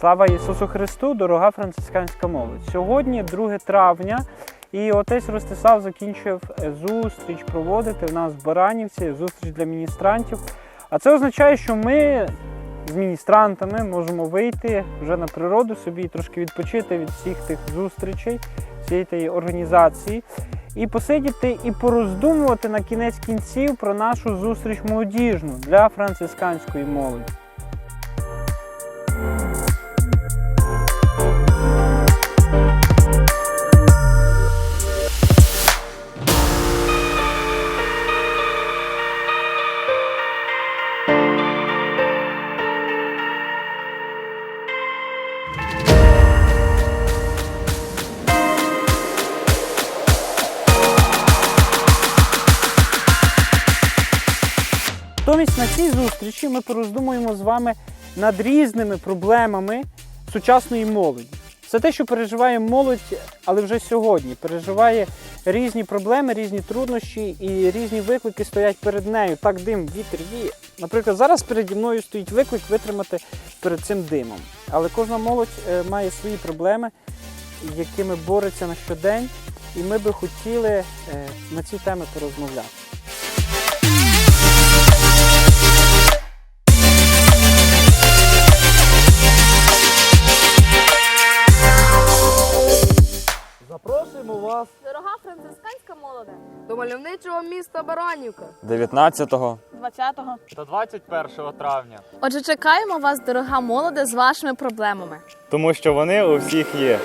Слава Ісусу Христу, дорога францисканська молодь. Сьогодні 2 травня, і отець Ростислав закінчив е, зустріч проводити в нас в Баранівці, зустріч для міністрантів. А це означає, що ми з міністрантами можемо вийти вже на природу собі і трошки відпочити від всіх тих зустрічей, всієї тієї організації, і посидіти і пороздумувати на кінець кінців про нашу зустріч молодіжну для францисканської молоді. Натомість на цій зустрічі ми пороздумуємо з вами над різними проблемами сучасної молоді. Це те, що переживає молодь, але вже сьогодні. Переживає різні проблеми, різні труднощі і різні виклики стоять перед нею. Так дим, вітер віє. Наприклад, зараз переді мною стоїть виклик витримати перед цим димом. Але кожна молодь е, має свої проблеми, якими бореться на щодень, і ми би хотіли е, на ці теми порозмовляти. Запрошуємо вас Дорога францисканська молоде. до мальовничого міста Баранівка. 19-го 20-го. та 21 травня, Отже, чекаємо вас, дорога молоде, з вашими проблемами. тому що вони у всіх є.